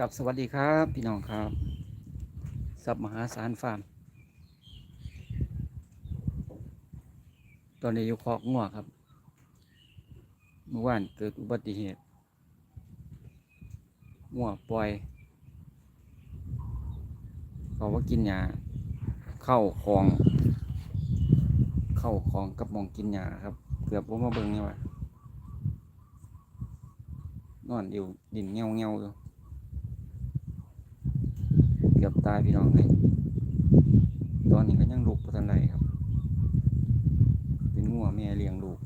กับสวัสดีครับพี่น้องครับสับมหาสารฟาร์มตอนนี้อยู่คอกงัวครับ เมื่อวานเกิดอุบัติเหตุงัวปล่อย เขาว่ากินยาเข้าคลอง เข้าคลองกับมองกินยาครับเกือบผมมาเบิ่งนี่ว่านอนอยู่ดินเงี้ยวเงี้ยวอยู่ เกือบตายพี่น้องเลยตอนนี้ก็ยังลูกพันไรครับ เป็นงัวแม่เลี้ยงลูก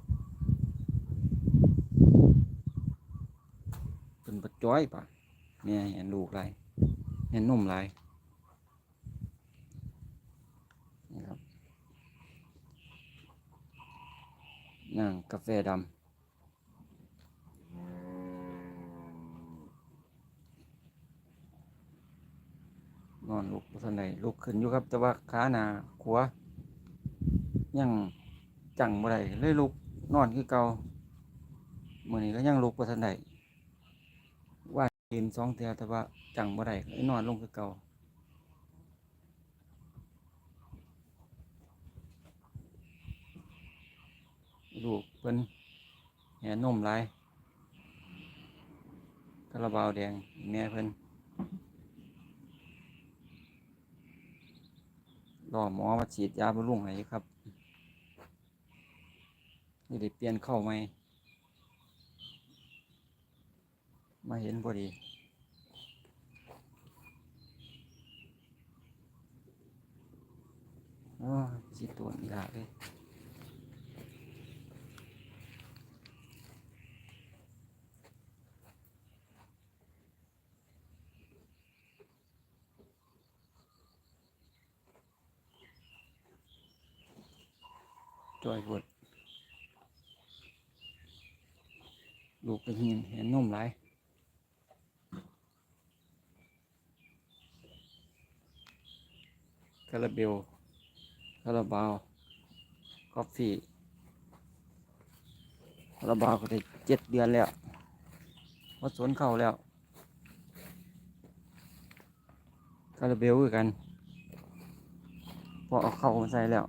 เป็นปัจจ้อยปะแม่เห็นลูกไรเห็นนมไรนี่ครับนางกาแฟดำ นอนลุกบ่ทันใดลุก ขึ้นอยู่ครับ แต่ว่าขาหนาขวายังจังบ่ได้เลยลุกนอนคือเก่ามือนี้ก็ยังลุกบ่ทันใดว่ายืนสองเทื่อแต่ว่าจังบ่ได้เลยนอนลงคือเก่าลูกเพิ่นแห่นมหลายคาราบาแดงแม่เพิ่น รอหมอมาฉีดยาบำรุงให้ครับ นี่ได้เปลี่ยนเข้าไหม มาเห็นพอดีอ้ยฉีดตัวนี้ละเลย จอยปวดลูกเป็นเห็นเห็นนุ่มไหลคาราเบลคาราบาวกาแฟคาราบาวก็ได้เจ็ดเดือนแล้วพอสวนเข้าแล้วคาราเบลคือกัน พอเอาเข้ามาใส่แล้ว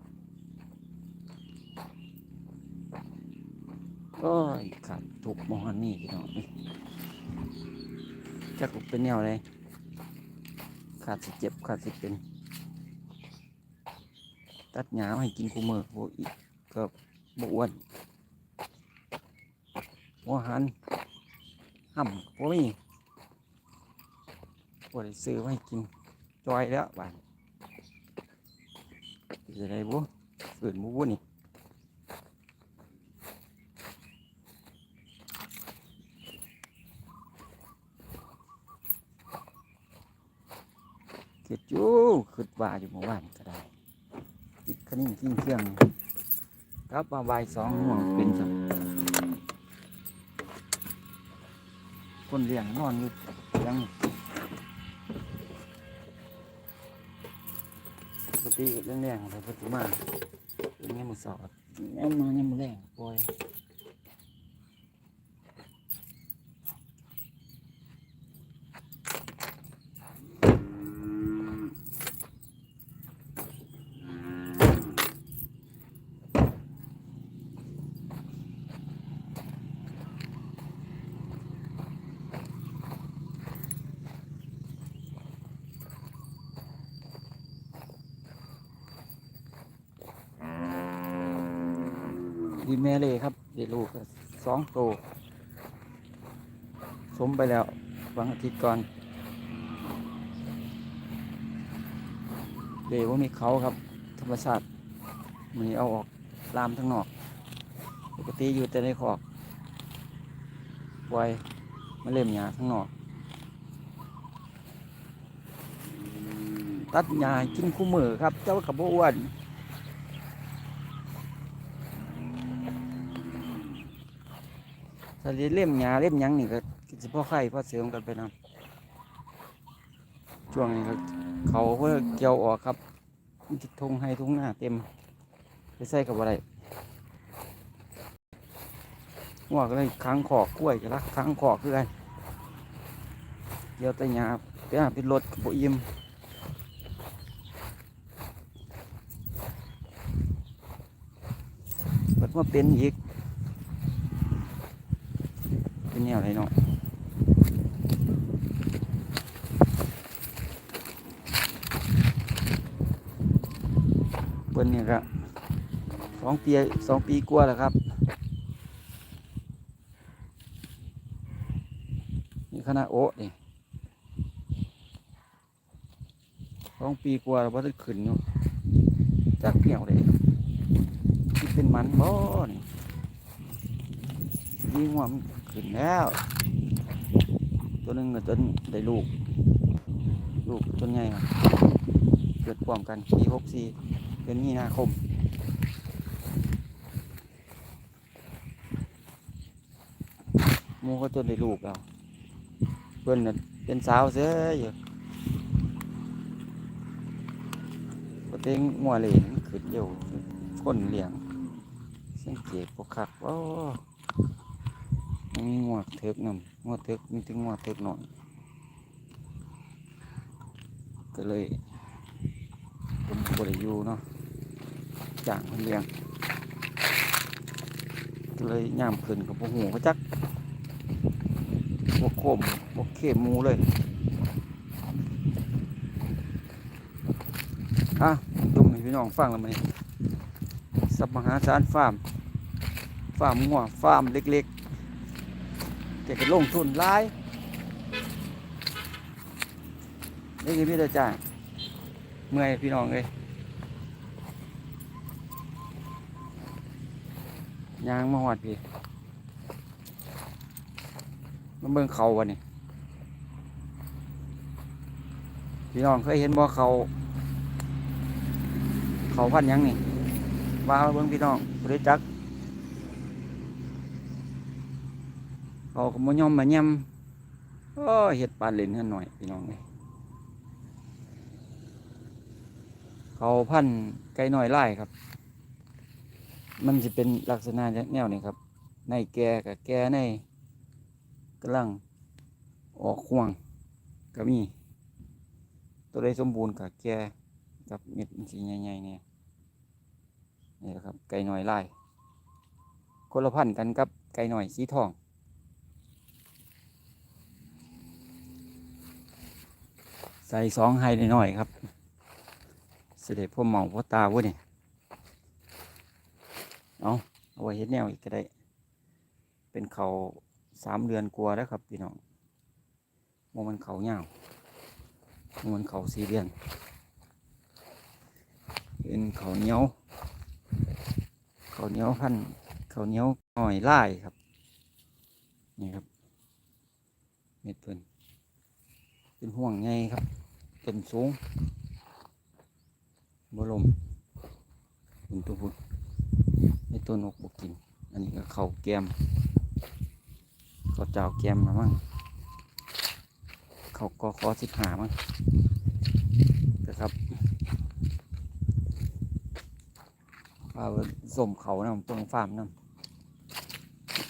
ก็ขาดถูกมองอันนี่พี่น้องจะกเป็นแนวเลยขาดสิเจ็บขาดสิเป็น ตัดหญ้าให้กินคูมือโบอีกก็บอ้วนหัวหันห่ำโบมีโบได้ซื้อให้กินจอยแล้วบ้านจะได้บุฝืนบุบุนี่ เกิดอยู่ขึ้นว่าอยู่เมื่อวานก็ได้อีกคนนี้ทิ้งเครื่องครับมาบ่ายสองห่วงเป็นสักคนเลี้ยงนอนอยู่ยังปกติเรื่องแรงแต่ปกติมาเป็นไงมือสอดแง่มาแง่มือแรงปล่อยดีแม่เลยครับเดูก็สองโตวสมไปแล้ววันอาทิตย์ก่อนเดี๋ยวว่ามีเขาครับ ธรรมชาติมีเอาออกลามทั้งนอก ปกติอยู่แต่ในขอกปล่อยมาเล่มหญ้าทั้งนอก ตัดหญ้าให้กินคู่มือครับ เจ้ากับโบอ้วน ถ้าเล่มหญ้าเล่มยังนี่ก็สิพ่อไข่พ่อเสริมกันไปนำช่วงนี้ก็เขาเพื่อเกี่ยวออกครับมันสิทงให้ทุ่งหน้าเต็มไปใส่กับอะไรหัวก็เลยค้างขอกกล้วยก็รักค้างขอกคือกันเดี๋ยวแต่หยาไปหาเป็นรถกับยิมเปิดมาเป็นอีก เป็น แนวไรเนาะเปิ้นนี่ก็สองปีสองปีกว่าแล้วครับ นี่คณะโอะนี่สองปีกว่าแล้วพอได้ขึ้นอยู่จากเปรี้ยวเลยที่เป็นมันบ่นี่นี่ว่ามัน ขึ้นแล้ว ตัวหนึงก็จนได้ลูก ลูกจนใหญ่เกิดพร้อมกันปีหกสี่เดือนมีนาคมมูก็จนได้ลูกแล้วเพื่อนเป็นสาวเสียอยู่ก็เต็งงัวเหลนขึ้นอยู่คนเลี้ยงสังเกตพวกคักว่า มีงัวเถิกนำงัวเถิกมีถึงงัวเถิกหน่อยก็เลยผมบริยูเนาะจางคนเลี้ยงก็เลยย่ามขึ้นกับพวกหูเขาจักบวกโคมบวกเข้มมูเลยอะจุ่มให้พี่น้องฟังแล้วมันสับมหาสารฟาร์มฟาร์มงัวฟาร์มเล็ก ๆ แต่ก็ลงทุนหลายนี่คือพี่ตาจ้าเมื่อยพี่น้องเลยยางมาหอดพี่มันเบิ่งเขาวะนี่พี่น้องเคยเห็นบ่เขา เขาพันยังนี่ว่ามาเบิ่งพี่น้องบริจัก เขาก็มยอมมาย่ำโอ้เห็ดปานเลนกันหน่อยพี่น้องเลยเขาพันไก่น้อยไล่ครับ มันจะเป็นลักษณะแนวนี้ครับ ในแก่กับแก่ในกำลังออกห่วงก็มี ตัวใดสมบูรณ์กับแก่กับเม็ดมันสีใหญ่ๆเนี่ยนี่แหละครับ ไก่หน่อยลายคนละพันธุ์กันกับไก่หน่อยสีทอง ใส่สองไฮหน่อยๆครับ เสด็จพ่อเหมาพ่อตาวะเนี่ยเอาเอาไว้เฮ็ดแนวอีกก็ได้ เป็นเขาสามเดือนกลัวแล้วครับพี่น้องมมันเขาเงาโมมันเขาสี่เดือน เป็นเขาเนียวเขาเนียวพันเขาเนียวหน่อยไล่ครับ นี่ครับเม็ดเพิ่น เป็นห่วงไงครับต้นสูงบลมเป็นตัวพุ่นในต้นกบกิน อันนี้ก็เขาแกมเขาเจ้าแกมมามั่งเขาก็ขอสิบหามั่งนะครับว่าสมเขานะตรงฟาร์มนั่น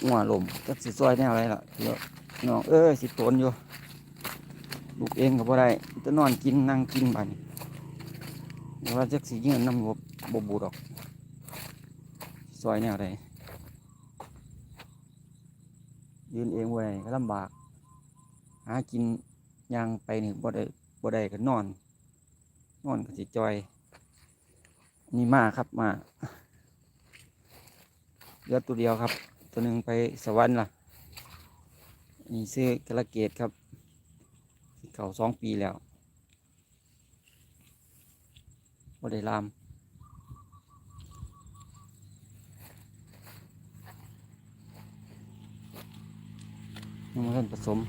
หัวลมจักสิซอยแนวอะไรล่ะเดี๋ยวน้องเอ้ยสิตนอยู่ ลูกเองก็บ่ได้จะนอนกินนั่งกินบ้านี้แต่ว่าจักสิยืนน้ำบบบบบูดอกซอยแนวใดยืนเองไว้ก็ลำบาก หากินยางไปนี่บ่ได้บ่ได้ก็นอน นอนก็สิจอย นี่มาครับมาเลือตัวเดียวครับ ตัวหนึ่งไปสวรรค์ล่ะนี่ซื้อกระเกตครับ เขาสองปีแล้วบ่ได้ลามยังไม่ทันผสม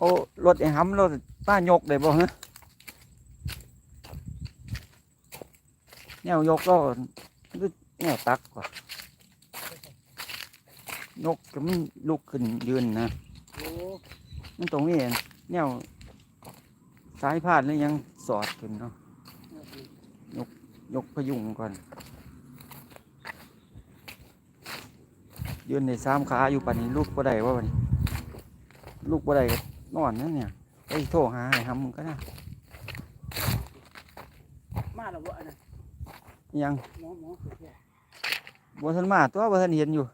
โอ้ รถไอ้หำรถป้ายกได้บ่ฮะแนวยกก็แนวตักกว่านกก็มันลุกขึ้นยืนนะมันตรงนี้แนวสายพาดแล้วยังสอดขึ้นเนาะยกยกพยุงก่อน ยืนในสามขาอยู่ปันนี้ลูกบ่ได้ว่าบัดนี้ลูกบ่ได้ นอนนั่นเนี่ยไปโทรหาให้ทำมึงก็ได้มาแล้วบ่อันนั้นยังหมอหมอคือแค่บ่ทันมาตัวบ่ทันเห็นอยู่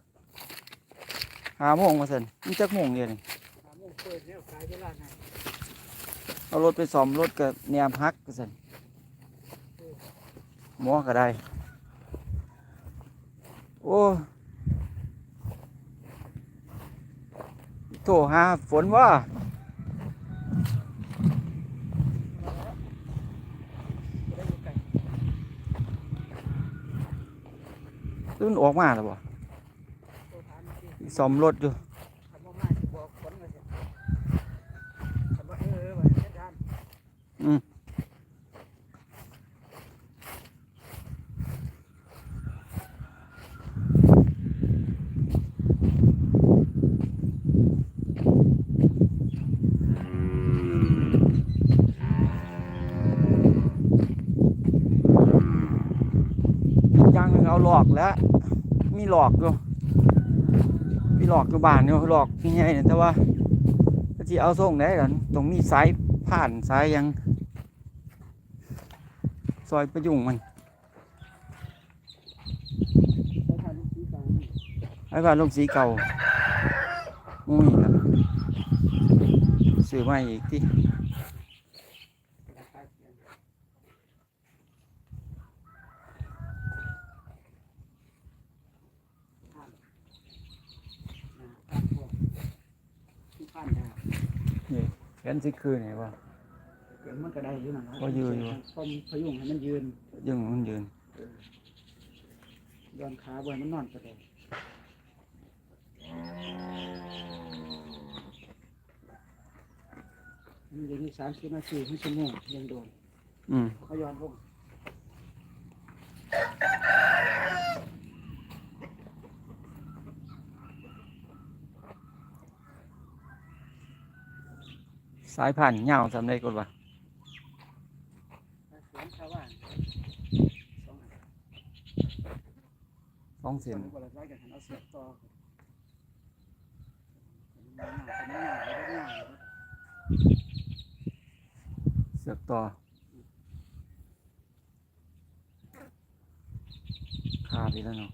หาโมงมาสันนี่จักโมงเดียวนี่หาโมงเปิดแล้วขายเวลาไหนเอารถไปซ่อมรถก็แนมฮักก็สันหมอก็ได้ โอ้โทรหาฝนว่า บ่ได้อยู่ไกล มันออกมาแล้วบ่โทรถาซ่อมรถอยู่ คันบ่มาสิบอกฝนว่าสิคันบ่เออว่าเฮ็ดทาน อืมอีกอย่างหนึ่งเอาหลอกแล้ว มี หลอกอยู่มีหลอกอยู่บ้านอยู่หลอกนี่ไงแต่ว่าที่เอาส่งได้กันตรงมีสายผ่านสายยังซอยประยุงมันไปทานลูกสีเก่านี่ไอ้บ้านลงสีเก่ามุ้ยครับซื้อมาอีกที่ ราคาเสียงทานนะทานพวกที่ผ่านได้ เห็นสิคือไงว่าเกิดมันก็ได้อยู่นั่นนะก็ยืนอยู่พมพยุงให้มันยืนยังมันยืนย้อนขาบ่ให้มันนอนก็ได้มันอยู่ที่สามสิบนาทีถึงชั่วโมงยังโดนอืมเขาย้อนลง สายผ่านยาวสำได้กดว่าสวนชาวบ้านสองอันสองเส้นส่วนกว่าร้อยกันเอาเสียบต่อมันง่ายมันง่ายมันง่ายเสือกต่อขาดอีกแล้วเนาะ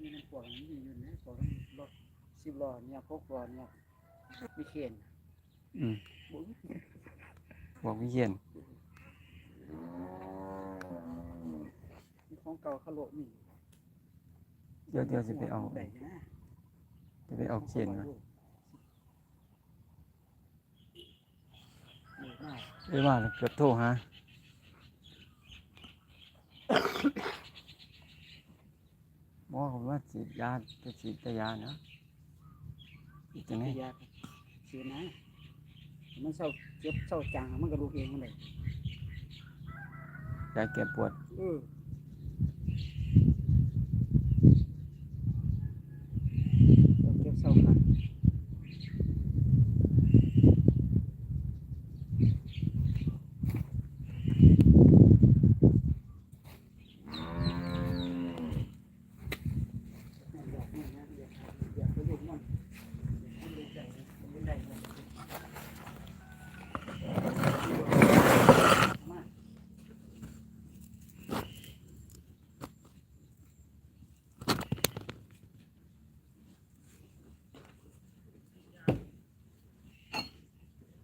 มีน้ำปวดมันมีอยู่นะปวดรถสิบล้อเนี่ยพกล้อเนี่ยมีเข็นอืม บุ้งบอกวิเชียนมีของเก่าขะโหลกนี่เดี๋ยวเดี๋ยวจะไปเอาได้นะจะไปเอาเขียนมาเออมากได้ว่าแล้วเกือบโทรหาหมอผมว่าฉีดยาจะฉีดแต่ยาเนาะอีกจังไงไม่ยากเสียนะ มันเศร้าเจ็บเศร้าจังมันก็ดูเองมันเลยยาแก้ปวด เออเจ็บเศร้ากัน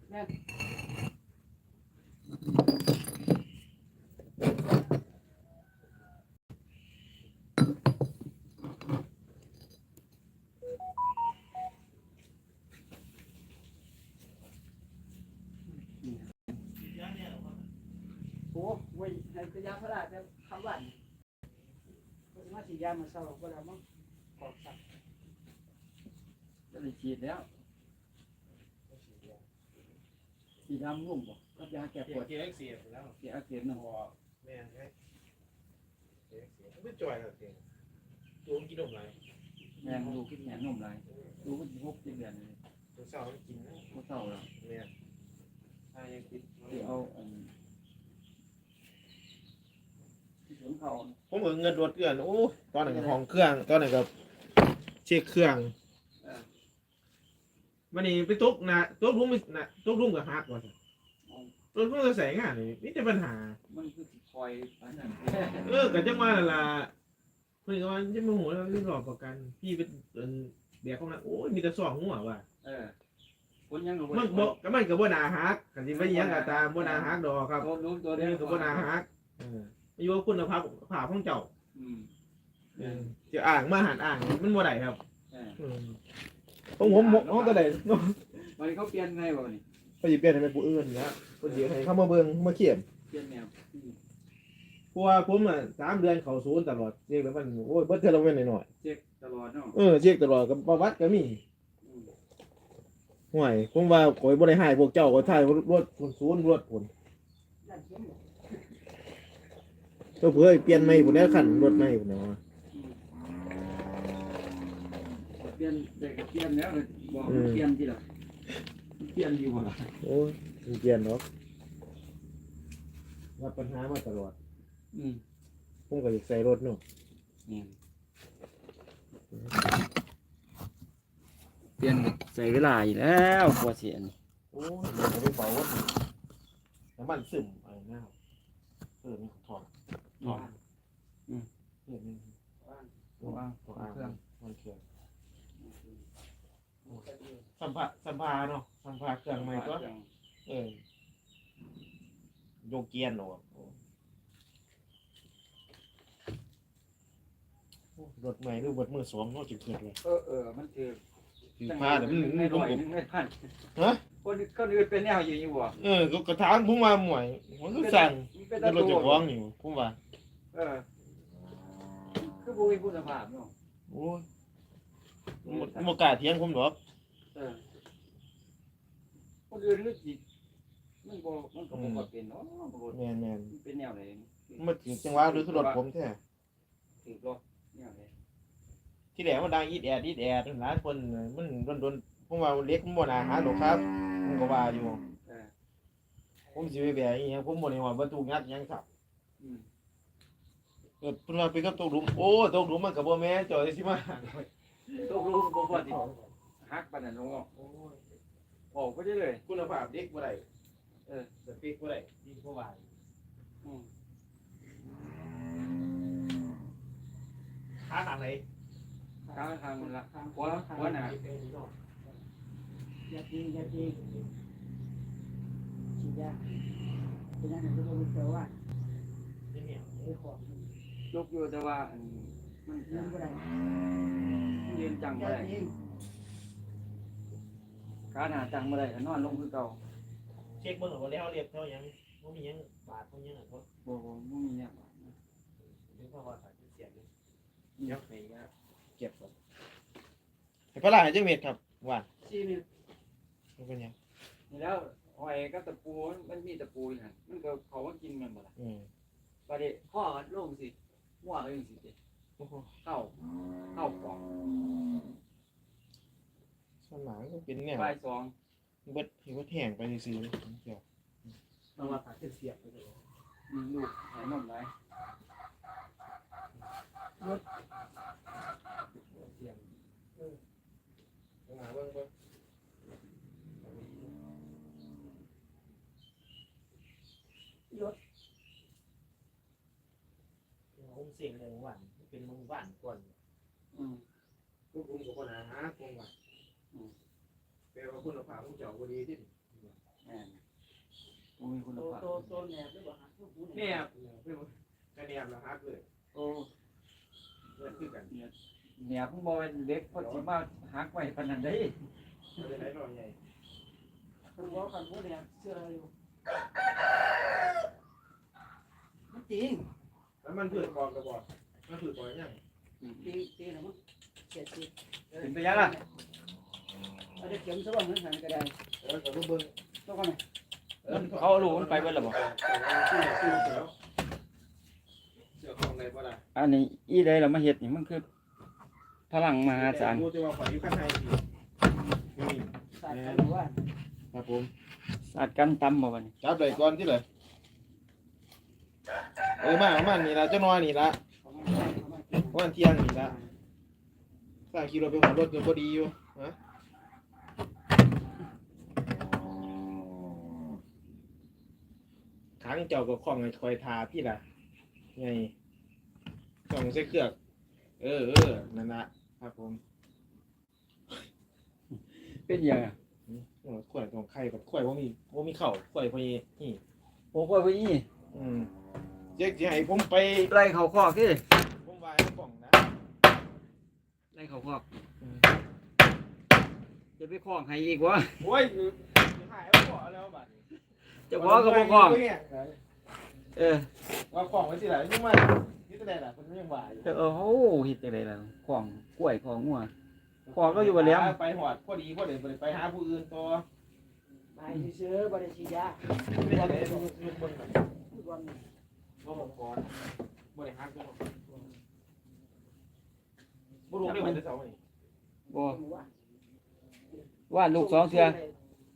โอ้เว้ยให้พยาพระราชจะคำวันก็มาสียามาเศร้าก็แล้วมั้งขอบสักจะได้ฉีดแล้วฉี ดยางุ่มบ่กับยาแก้ปเกีวยดร์เกียร์เสียแล้วแก้อาเกล็ดเนาะพอแม่ใช่เกียร์เสียไม่จ่อยหรอกเกียร์ตัวกินนมไรกแม่งลูกกินแม่นมหลายลูกมันสิหกเจ็ดเดือนเลยตัวเสาร์กินนะบ่เศร้าแล้วเนี่ยถ้ายังกินสิเอาอันที่สวนเขาผมเอาเงินรถเกลือนโอ้ตอนนั้นก็ห้องเครื่องตอนนั้นก็เช็คเครื่องเออ วันนี้ไปตกนะตกลุ่มนะตกลุ่มกับฮักว่าซั่นตกลุ่มกับแสงงานนี่มีแต่ปัญหา มันคือสิคอยอันนั้นเออก็จังว่านั่นล่ะเพิ่นก็ว่าจะมาหัวแล้วเรื่องหลอกประกัน พี่เป็นเป็นเบียกของนั้นโอ้ยมีแต่สองหัวว่ะเออคนยังรู้มันบ่ก็มันก็บ่น่าฮักกันสิไปหยังก็ตามบ่น่าฮักดอกครับตัวรู้ตัวเอเดียวอก็บ่น่าฮักเอออายุคุณภาพภาพของเจ้าอืมเออจะอ่างมาหันอ่างมันบ่ได้ครับ เอออืมผมผมผมผมก็ได้วันนี้เขาเปลี่ยนไงบ่นี่ไปสิเปลี่ยนให้เป็นผู้อื่นนะเพิ่นสิให้เข้ามาเบิ่งมาเขียนเปลี่ยนแนวอืมเพราะว่าผมอะสามเดือนเข้าศูนย์ตลอดเรียกแล้วมันโอ้ยเบิดเทื่อละเว้นหน่อยเช็คตลอดเนาะๆเออเช็คตลอดกับประวัติก็มีอืมห่วยผมว่าข่อยบ่ได้ให้พวกเจ้าก็ถ่ายรถผลศูนย์รถผลด้านเขียนก็เพื่อให้เปลี่ยนใหม่พุ่นแล้วคันรถใหม่พุ่นเนาะ เปลี่ยนเด็กก็เปลี่ยนแล้วเลยบอกมันเปลี่ยนทีละมันเปลี่ยนอยู่บ่ล่ะโอ้ยมันเปลี่ยนเนาะรับปัญหามาตลอดอืมผมก็อยากใส่รถเนาะนี่เปลี่ยนใส่เวลาอีกแล้วกว่าเสียนโอ้ยมันก็ไม่เบาว่าน้ำมันซึมอะไรหน้าเออนี่ถอดถอดเออนี่ตัวอ่างตัวเครื่อ่าองงมันเครื่อง สัมภาสัมภาเนาะสัมภาเครื่องใหม่ก็เออโยกเกียนเนาะรถใหม่หรือรถมือสองเนาะจิเกิดเลยเออเออมันคือคือพาเดี๋ยวมันไม่มันร้อยผมนึงไม่พันฮะคนคนอื่นเป็นแนวอยู่อยู่บ่เออก็กระถางผมมาหมวยมันก็สั่งมันเป็นแต่ตะรถตูเจะฟ้าของอยู่ผมว่าเออคือบ่มีคุณภาพเนาะโอ้ยบ่บ่กล้าเถียงผมหรอกเออ คนอื่นนึกสิมันบ่มันก็บ่ค่อยเป็นเนาะบ่รู้แม่นแม่นมันเป็นแนวไหนๆมันถึงจังหวะหรือรถผมแท้ถือบ่แนวไหนที่แหลมันดังอีดแอดอีดแอดหลายคนน่ะมันโดนๆผมว่าเล็กมันบ่น่าหาหรอกครับผมก็ว่าอยู่เออผมสิไปแบกอีหยังผมบ่ได้ว่าบรรทุกยัดหยังครับอืมเออเพิ่นว่าเป็นกับตกหลุมโอ้ตกหลุมมันก็บ่แม่นเจ้าสิมาตกลงบ่พอสิ ฮักปานนั้นลงเนาะออกไปได้เลย คุณภาพเด็กบ่ได้เออ สเปคบ่ได้ที่เขาว่าอืมหาทางไหนข้างทางมันละหัวหัวหน้าอย่าจริงอย่าจริงฉีดยาเป็นยังไงก็รู้แต่ว่าเนี่ยไอ้ของยกอยู่แต่ว่าอันมันยืนก็ได้ยืนจังอบ่ย่าได้จริง ขาหน้าจังบ่ได้ก็นอนลงคือเก่าเช็คเบิ่งว่าแล้วเรียบเท่าหยังบ่มีหยังบาดบ่มีหยังบ่บ่บ่บ่มีเนี่ยถึงเพราะว่าสายเสียงเดี๋ยวให้เก็บก่อนให้ปลาร้าให้จังเม็ดครับว่าสี่เมตรมันเป็นหยังนี่แล้วหอยกับตะปูมันมีตะปูอยู่หั่นมันก็เขาว่ากินแมันบ่ล่ะอืมบัดนี้ข้อก็ลงสิหัวก็จังสิติโอ้โหเข้าเข้าปอก สมองก็เป็นแนวบ่ายสองเบิดเห็นว่าแทงไปซื่อๆเดี๋ยวต้องมาตัดเสียบไปเลยอืมลูกหายนมหลายเอามาเบิ่งเบิ่งผมเสียงเลยวัน เป็นมึงบ้านก่อนอืมพวกผมกับปัญหาหาคงว่า แปลว่าคุณภาพของเจ้าบ่ดีที่แม่นบ่มีคุณโตภาพโตโตแหนบหรือเปล่าฮะทุกผู้เนี่ยเป็นกระเนียมแล้วฮักเลยโอ้เพื่อนคือกันเนี่ยผมบอกว่าเด็กพอสิมาหักไว้ปานนั้นได้เอาไปไหนหน่อยใหญ่คนบอกกันผู้แหนบเชื่ออยู่มันจริงแล้วมันผืดปอกกระบอกมันผืดปอกยังตีตีนะมั้งเจ็ดสิถึงไปยังล่ะ เอาจะเข็มสักวันนึงหันก็ได้เออกับเบิ่งต้องกันไหมมันเขาเอาลูกมันไปเบิดแล้วบ่เสื้อของในบ่ล่ะอันนี้อีใดล่ะมาเฮ็ดนี่มันคือ พลังมหาศาลดูจะว่าข่อยอยู่ข้างในสินี่สายกันว่าครับผมศาสตร์กันตำบ่บัดนี้จับเลยก่อนที่เลยเออมาประมาณนี้ละเจ้าน้อยนี่ละเขามาเขามากินประมาณเที่ยงนี่ละสร้างขี่รถไปหัวรถก็พอดีอยู่ฮะ ขังเจ้าก็คล้องให้คอยทาพี่ล่ะไงคล้องใส่เครือกเออเออนั่นละครับผมเป็นหยังอะโอ้ข่อยของไข่กับข่อยว่ามีว่ามีเข่าข่อยพอนี่นี่โอ้ว่าไปนี่อืมเจ๊กจะให้ผมไปไล่เขาคอกที่ผมวายกล่องนะไล่เขาคอกอืมจะไปคล้องให้อีกวะโอ้ยหายแล้วบ่แล้วบัดนี้ เจะบอกก็บ่คล้องเนี่ยเออว่าของไว้สิล่ะยังมานี่แต่ล่ะคนยังว่าอยู่เออโอ้โหเฮ็ดจังได๋ล่ะคล้องกล้วยคล้องงัวของก็อยู่บ่แล้วไปหอดพอดีพอดีบ่ได้ไปหาผู้อื่นต่อไปซื้อบริษัทยาไม่ได้เลยลูกเบิ่งก่อนทุกวันบ่บอกก่อนบ่ได้หาตัวบ่รู้ได้ว่าจะเซานี่บ่ว่าว่าลูกสองเทื่อ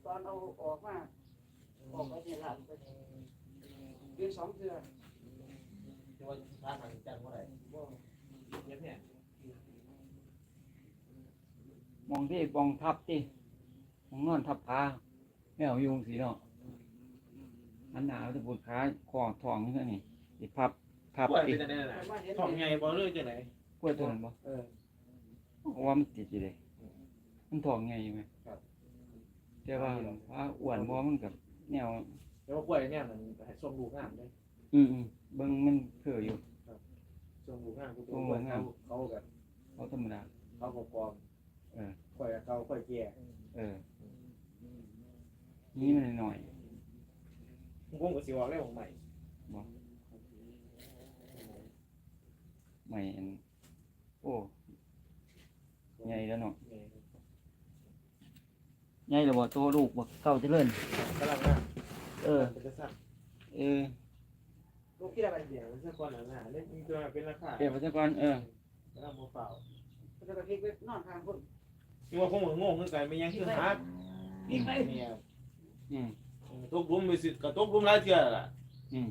ตอนเอาออกมา ออกไปในร้านไปเดือนสองเทื่อที่ว่าหาทางจังบ่ได้บ่เฮ็ดเนี่ยมองที่มองทับที่มองนอนทับขาแมวยุงสีเนาะอันหนาวจะปวดขาคอท้องนี่นี่สิพับพับป่วยติเป็นจังได๋น่ะท้องใหญ่บ่เลยจังได๋กล้วยตัวนั้นบ่เออเพราะว่ามันติดอยู่เลยมันท้องไงอยู่ไหมครับแต่ว่าว่าอ้วนบ่มันกับ แนวแต่ว่าป่วยเนี่ยมันให้ส่งลูกงามเด้อืมอืมเบิ่งมันเผื่ออยู่ส่งลูกงามส่งลูกงาม เขาก็เขาธรรมดา เขาก็ปลอมเออข่อยกับเขาข่อยแก่เออ นี่มันหน่อย ผมก็สิออกแล้วของใหม่ใหม่อันโอ้ใหญ่แล้วเนาะ ใหญ่แล้วบ่โตลูกบ่เก่าเจริญกำลังงามเออ เป็นกระสับเออลูกที่อะไรเดี๋ยวมันสักคนหนาๆเล่นมีตัวเป็นราคาเก็บไว้ซะก่อนเออกำลังโมเปล่าก็จะไปพลิกไปนอนทางคนที่ว่าคงเหมือนงงคือกันไม่ยังคือฮักพลิกไปเนี่ยอืมตกลุมไปสิกระตกลุมหลายเทื่อล่ะอืม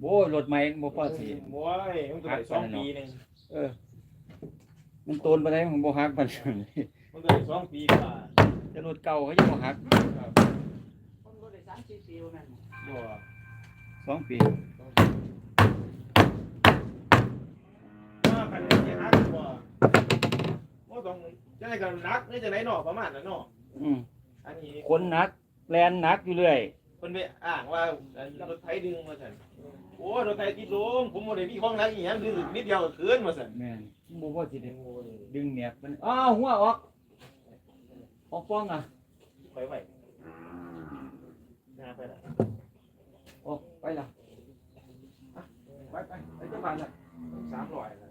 โอ้ยรถใหม่บ่พอสิโอ้ยมันก็ได้สองปีหนึงเออ มันโตนไปได้ของบ่ฮักปานนั้นมันก็ได้สองปีกว่า แต่รถเก่าเขายังบ่ฮักคนก็ได้สามสี่ปีนั่นบ่สองปีว่ากันสิฮักบ่บ่ต้องจังได๋ก็นักนี่จังได๋เนาะประมาณนั้นเนาะอืมอันนี้คนหนักแลนหนักอยู่เรื่อยเพิ่นไปอ้างว่ารถไถดึงมาซั่นโอ้ยรถไถติดลงผมบ่ได้มีของหนักอีหยังดึงนิดเดียวก็คืนมาซั่นแม่นบ่พอสิได้โอ้ยดึงแหนบมันอ้าวหัวออก ออกฟองอะไปไว้หน้าไปละออกไปล่ะอะไปไปไปเจ้าบ้านล่ะสามร้อยละ